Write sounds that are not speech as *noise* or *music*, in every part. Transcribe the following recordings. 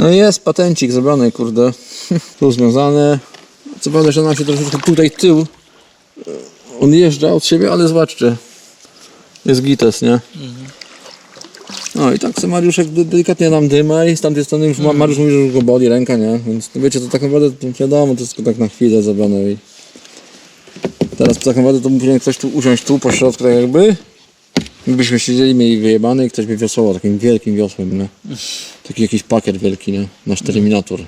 No jest patencik zrobiony, kurde. *laughs* Tu związane. Co prawda, że nam się troszeczkę tutaj tył e, odjeżdża od siebie, ale zobaczcie. Jest gites, nie? No i tak sobie Mariuszek de- delikatnie nam dyma i z tamtej strony już Ma- Mariusz mówi, że już go boli ręka, nie? Więc no wiecie, to tak naprawdę to wiadomo, to jest tylko tak na chwilę zrobione i teraz tak naprawdę to powinien ktoś tu usiąść tu po środku tak jakby Gdybyśmy siedzieli, mieli wyjebany i ktoś by wiosłował takim wielkim wiosłem, nie? Taki jakiś pakier wielki, nie? Nasz Terminator.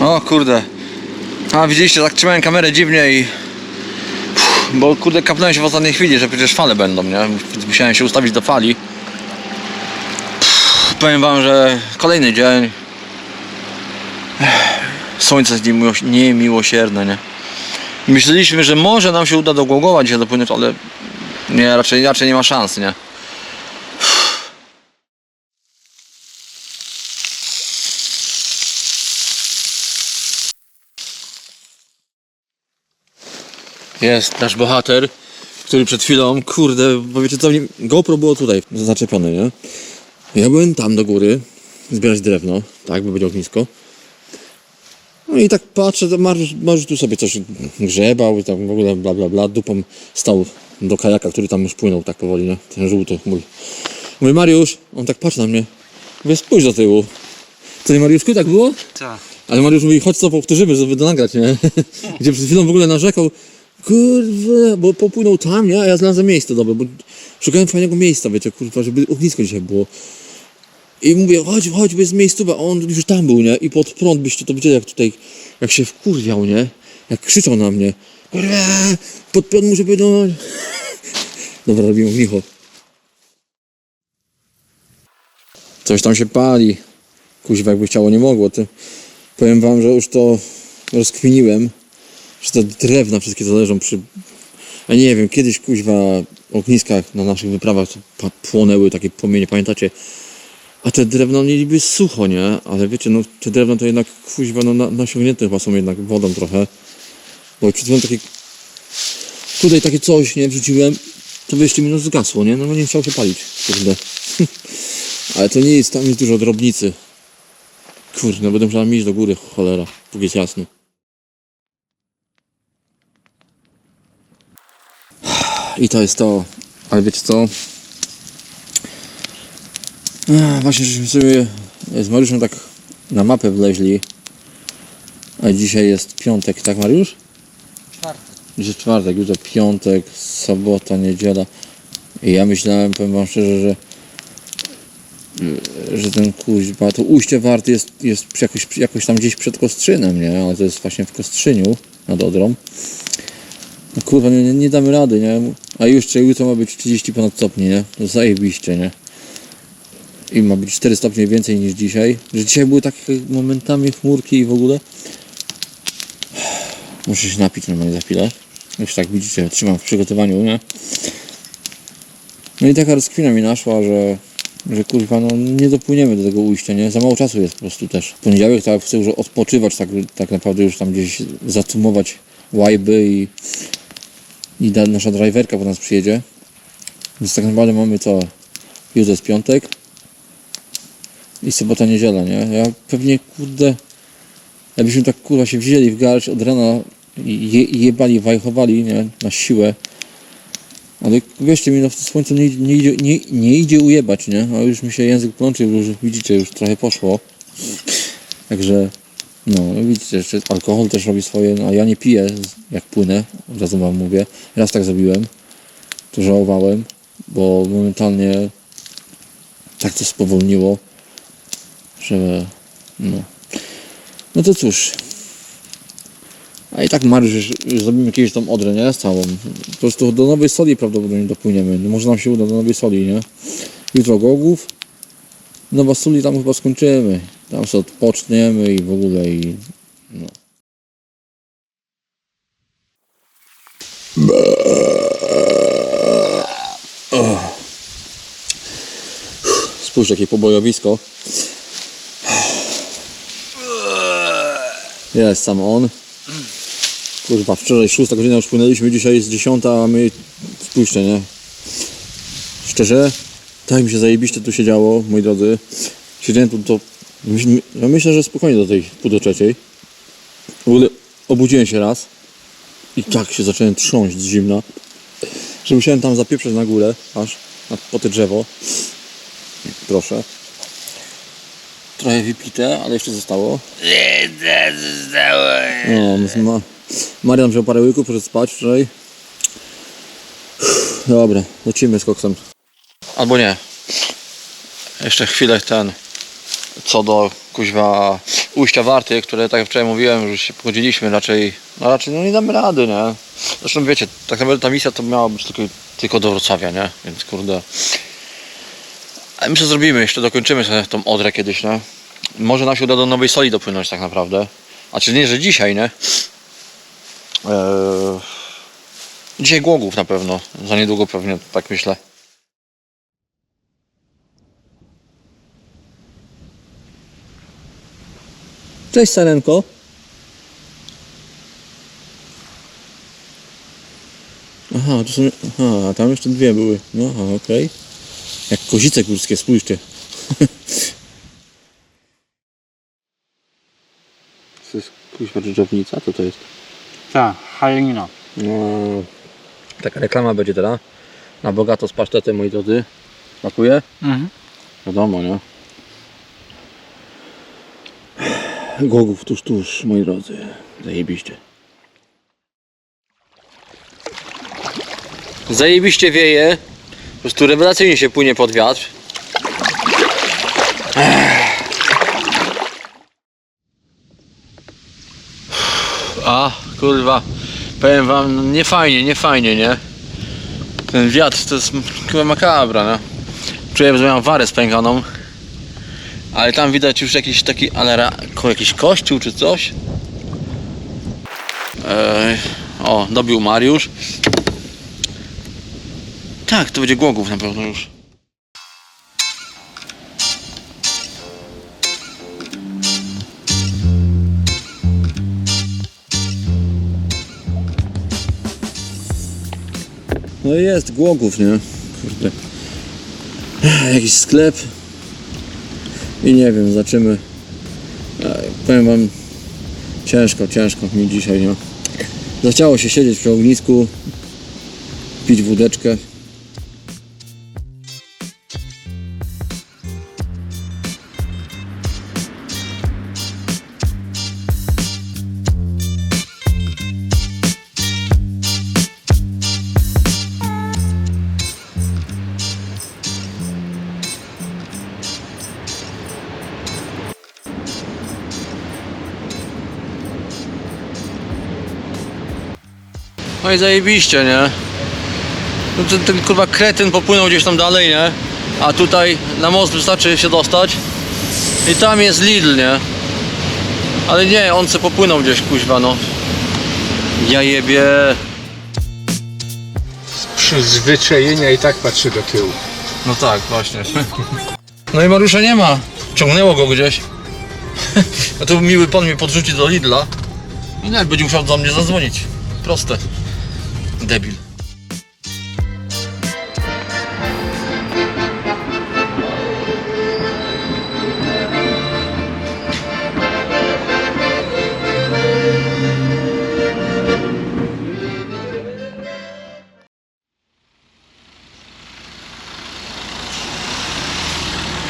*laughs* o kurde. A widzieliście, tak trzymałem kamerę dziwnie i... Uff, Bo kurde kapnąłem się w ostatniej chwili, że przecież fale będą, nie? Więc Musiałem się ustawić do fali. Uff, Powiem wam, że kolejny dzień. Słońce jest niemiło- niemiłosierne, nie? Myśleliśmy, że może nam się uda do Głogowa dzisiaj dopłynąć, ale nie, raczej, raczej nie ma szans, nie? Jest nasz bohater, który przed chwilą, kurde, bo wiecie co, GoPro było tutaj zaczepione, nie? Ja byłem tam do góry, zbierać drewno, tak, bo będzie ognisko. No i tak patrzę, Mariusz, Mariusz tu sobie coś grzebał i tam w ogóle bla bla bla, dupą stał do kajaka, który tam już płynął tak powoli, nie? Ten żółty mój. Mówię, Mariusz, on tak patrzy na mnie. Mówię, spójrz do tyłu. Co nie Mariuszku, tak było? Tak. Ale Mariusz mówi, chodź co powtórzymy, żeby to nagrać, nie? *laughs* Gdzie przed chwilą w ogóle narzekał, kurwa, bo popłynął tam, nie? A ja znalazłem miejsce dobre, bo szukałem fajnego miejsca, wiecie, kurwa, żeby ognisko dzisiaj było. I mówię, chodź, chodź, jest miejscowa, a on już tam był, nie? I pod prąd byście to widzieli, jak tutaj, jak się wkurwiał, nie? Jak krzyczał na mnie. Kurwa, pod prąd muszę płynąć. *laughs* Dobra, robimy Micho. Coś tam się pali. Kuźwa, jakby chciało, nie mogło. Powiem wam, że już to rozkminiłem, że te drewna wszystkie to leżą przy... Ja nie wiem, kiedyś kuźwa ogniskach na naszych wyprawach płonęły takie płomienie, pamiętacie? A te drewna mieliby sucho, nie? Ale wiecie, no te drewna to jednak kuźwa no, na, nasiągnięte chyba są jednak wodą trochę. Bo przed chwilą takie... Tutaj takie coś, nie? Wrzuciłem, to by jeszcze minut zgasło, nie? No nie chciał się palić, kurde. *laughs* Ale to nie jest, tam jest dużo drobnicy. Kurde, no będę musiał iść do góry, cholera, póki jest jasno. *sighs* I to jest to. Ale wiecie co? Ach, właśnie żeśmy sobie z Mariuszem tak na mapę wleźli. A dzisiaj jest piątek, tak Mariusz? Czwarty. Dzisiaj jest czwartek, jutro piątek, sobota, niedziela. I ja myślałem, powiem wam szczerze, że że ten kuźba, to ujście warty jest, jest jakoś, jakoś tam gdzieś przed Kostrzynem, nie? Ale to jest właśnie w Kostrzyniu nad Odrą. No kurwa, nie, nie, damy rady, nie? A jeszcze jutro ma być 30 ponad stopni, nie? To zajebiście, nie? I ma być 4 stopnie więcej niż dzisiaj. Że dzisiaj były takie momentami chmurki i w ogóle. Muszę się napić normalnie za chwilę. Już tak widzicie, trzymam w przygotowaniu, nie? No i taka rozkwina mi naszła, że, że kurwa, no nie dopłyniemy do tego ujścia, nie? Za mało czasu jest po prostu też. W poniedziałek tak chcę już odpoczywać, tak, tak naprawdę już tam gdzieś zatumować łajby i, i nasza driverka po nas przyjedzie. Więc tak naprawdę mamy co? Jutro jest piątek i sobota, niedziela, nie? Ja pewnie, kurde, jakbyśmy tak kurwa się wzięli w garść od rana i je, jebali, wajchowali, nie? Na siłę, ale wierzcie mi, no w słońce nie, nie, idzie, nie, nie idzie ujebać, nie? A już mi się język plączy, już widzicie, już trochę poszło. Także, no widzicie, jeszcze alkohol też robi swoje, no, a ja nie piję jak płynę, od razu wam mówię. Raz tak zrobiłem, to żałowałem, bo momentalnie tak to spowolniło, że no. No to cóż, a i tak już zrobimy kiedyś tą odrę, nie? Całą. Po prostu do Nowej Soli prawdopodobnie dopłyniemy. No może nam się uda do Nowej Soli, nie? Jutro Gogów. Nowa Soli tam chyba skończymy. Tam sobie odpoczniemy i w ogóle i... No. Spójrz jakie pobojowisko. Jest sam on. Kurwa, wczoraj 6 godzina już płynęliśmy, dzisiaj jest 10, a my spójrzcie, nie? Szczerze, tak mi się zajebiście tu się działo, moi drodzy. Siedziałem tu myśl- Ja myślę, że spokojnie do tej pół do trzeciej. W ogóle obudziłem się raz i tak się zacząłem trząść z zimna, że musiałem tam zapieprzeć na górę, aż po te drzewo. Proszę. Trochę wypite, ale jeszcze zostało. No, ma, Marian wziął parę łyków, poszedł spać wczoraj. Dobra, lecimy z koksem. Albo nie. Jeszcze chwilę ten. Co do kuźwa ujścia warty, które tak jak wczoraj mówiłem, że już się pogodziliśmy, raczej, no raczej no nie damy rady, nie? Zresztą wiecie, tak naprawdę ta misja to miała być tylko, tylko do Wrocławia, nie? Więc kurde. Ale my co zrobimy, jeszcze dokończymy sobie tą Odrę kiedyś, nie? Może nam się uda do Nowej Soli dopłynąć tak naprawdę. A czy nie, że dzisiaj, nie? Eee, dzisiaj Głogów na pewno. Za niedługo pewnie, tak myślę. Cześć Sarenko. Aha, to są. Aha, tam jeszcze dwie były. No, okej. Jak kozice górskie, spójrzcie. To jest kuźwa dżdżownica, co to jest? Tak, halina. No, taka reklama będzie teraz. Na bogato z pasztetem, moi drodzy. Smakuje? Mhm. Wiadomo, nie? Głogów tuż, tuż, moi drodzy. Zajebiście. Zajebiście wieje. Po prostu rewelacyjnie się płynie pod wiatr. A, kurwa. Powiem wam, no nie fajnie, nie fajnie, nie? Ten wiatr to jest chyba makabra, nie? Czuję, że mam warę spękaną. Ale tam widać już jakiś taki, ale ra, ko, jakiś kościół czy coś. Ej, o, dobił Mariusz. Tak, to będzie Głogów na pewno już. No jest Głogów, nie? Kurde. Jakiś sklep. I nie wiem, zobaczymy. Ej, Powiem wam, ciężko, ciężko mi dzisiaj, nie? Zachciało się siedzieć przy ognisku, pić wódeczkę. I zajebiście, nie? No ten, ten kurwa kretyn popłynął gdzieś tam dalej, nie? A tutaj na most wystarczy się dostać. I tam jest Lidl, nie? Ale nie, on se popłynął gdzieś, kuźwa, no. Ja jebie. z przyzwyczajenia i tak patrzy do tyłu. No tak, właśnie. *laughs* No i Mariusza nie ma. Ciągnęło go gdzieś. *laughs* A tu miły pan mnie podrzuci do Lidla. I nawet będzie musiał do mnie zadzwonić. Proste. Debil.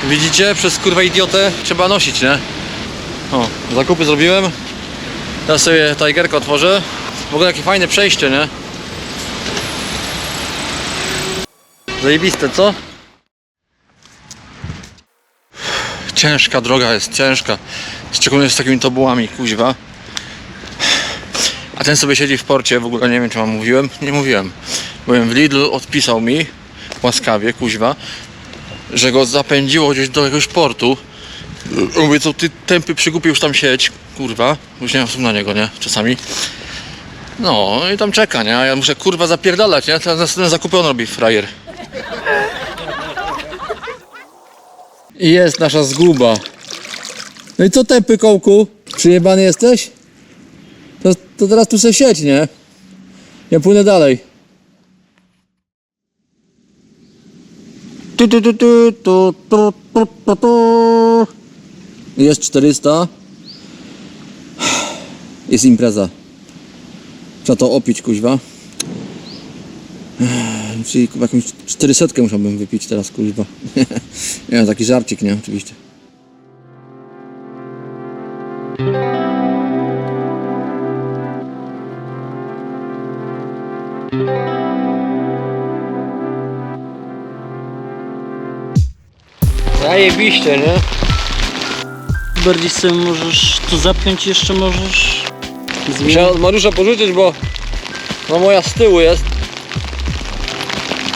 Widzicie? Przez kurwa idiotę trzeba nosić, nie? O, zakupy zrobiłem. Teraz sobie Tigerkę otworzę. W ogóle jakie fajne przejście, nie? Zajebiste, co? Ciężka droga jest, ciężka. Szczególnie z takimi tobułami, kuźwa. A ten sobie siedzi w porcie, w ogóle nie wiem czy wam mówiłem. Nie mówiłem. Byłem w Lidlu, odpisał mi łaskawie, kuźwa, że go zapędziło gdzieś do jakiegoś portu. Mówię, co ty tępy przygupie już tam siedź, kurwa. Już nie mam na niego, nie? Czasami. No i tam czeka, nie? Ja muszę kurwa zapierdalać, nie? Teraz następne zakupy on robi, frajer. I jest nasza zguba. No i co tępy kołku? Przyjebany jesteś? To, to teraz tu se siedź, nie? Ja płynę dalej. Tu, tu, tu, tu, tu, tu, tu, tu, tu. Jest 400. Jest impreza. Trzeba to opić, kuźwa. Czyli chyba jakąś 400 musiałbym wypić teraz, kuźwa. *laughs* Nie, taki żarcik, nie? Oczywiście. Zajebiście, nie? Bardziej sobie możesz tu zapiąć jeszcze możesz zmienić. Musiałem od Mariusza pożyczyć, bo no moja z tyłu jest.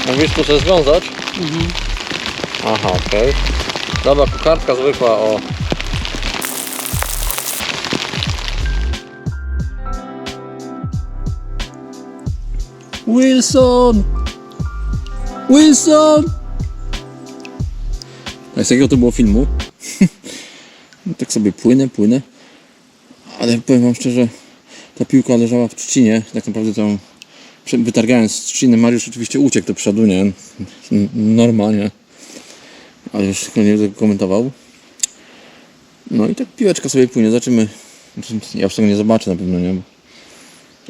Mówisz tu sobie związać? Mhm. Aha, okej. Dobra, kokardka zwykła, o. Wilson! Wilson! A z jakiego to było filmu? *laughs* No tak sobie płynę, płynę. Ale powiem wam szczerze, ta piłka leżała w trzcinie. Tak naprawdę tam wytargając z trzciny, Mariusz oczywiście uciekł do przodu, nie? N- Norma, nie? Ale już tylko nie będę komentował. No i tak piłeczka sobie płynie, zobaczymy. Ja już tego nie zobaczę na pewno, nie?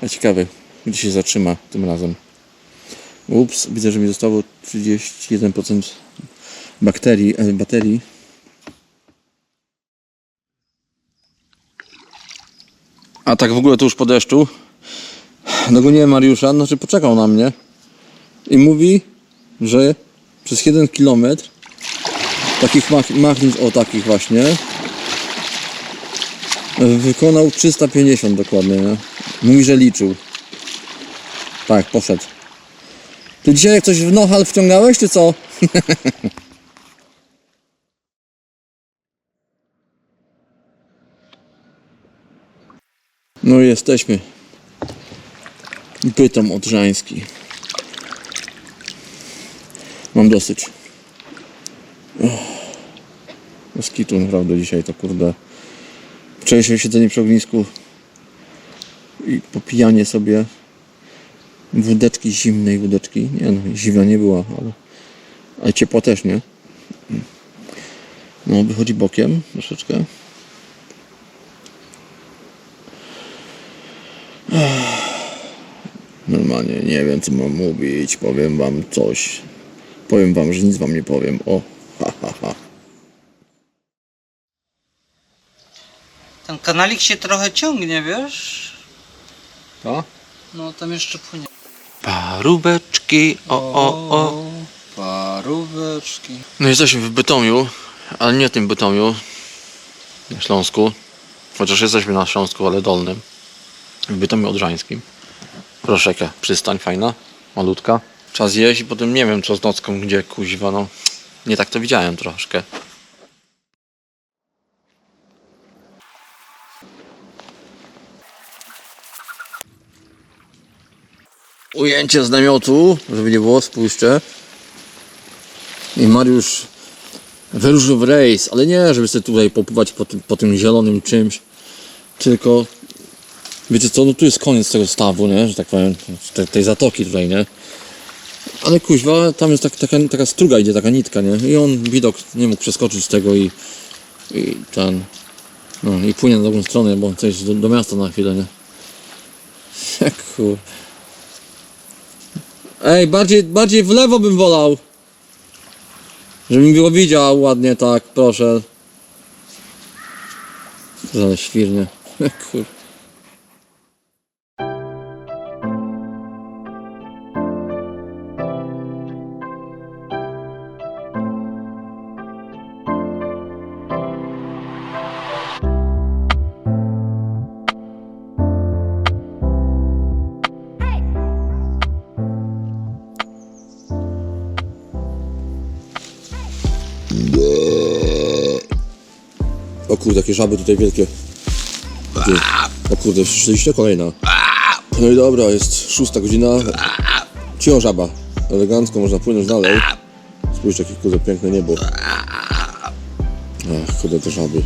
Ale ciekawe, gdzie się zatrzyma tym razem. Ups, widzę, że mi zostało 31% bakterii, e, baterii. A tak w ogóle to już po deszczu. Dogoniłem Mariusza, znaczy poczekał na mnie i mówi, że przez jeden kilometr takich mach machnic, o takich właśnie, wykonał 350 dokładnie. Nie? Mówi, że liczył. Tak, poszedł. Ty dzisiaj jak coś w nohal wciągałeś, czy co? *laughs* No i jesteśmy. Bytom odrzański. Mam dosyć. Z kitu naprawdę dzisiaj to kurde. Wczorajsze siedzenie przy ognisku i popijanie sobie wódeczki zimnej wódeczki. Nie no, zimna nie była, ale, ale ciepła też, nie? No, wychodzi bokiem troszeczkę. Normalnie nie wiem co mam mówić, powiem wam coś. Powiem wam, że nic wam nie powiem. O, ha ha ha. Ten kanalik się trochę ciągnie, wiesz? To? No tam jeszcze płynie. Paróweczki, o o o. Paróweczki. No jesteśmy w Bytomiu, ale nie tym Bytomiu, na Śląsku. Chociaż jesteśmy na Śląsku, ale dolnym. W Bytomiu Odrzańskim. Proszę, jaka przystań fajna, malutka. Czas jeść i potem nie wiem co z nocką, gdzie kuźwa, no. Nie tak to widziałem troszkę. Ujęcie z namiotu, żeby nie było, spójrzcie. I Mariusz wyruszył w rejs, ale nie, żeby sobie tutaj popływać po tym, po tym zielonym czymś, tylko wiecie co, no tu jest koniec tego stawu, nie, że tak powiem, tej, tej zatoki tutaj, nie. Ale kuźwa, tam jest tak, taka, taka struga idzie, taka nitka, nie, i on widok nie mógł przeskoczyć z tego i, i ten, no i płynie na drugą stronę, bo coś do, do miasta na chwilę, nie. *laughs* Kur... Ej, bardziej, bardziej w lewo bym wolał. Żebym było widział ładnie, tak, proszę. Ale świrnie. *laughs* Kur... kurde, jakie żaby tutaj wielkie. Ty. O kurde, słyszeliście? Kolejna. No i dobra, jest szósta godzina. Cicho żaba. Elegancko można płynąć dalej. Spójrzcie, jakie kurde piękne niebo. Ach, kurde, te żaby.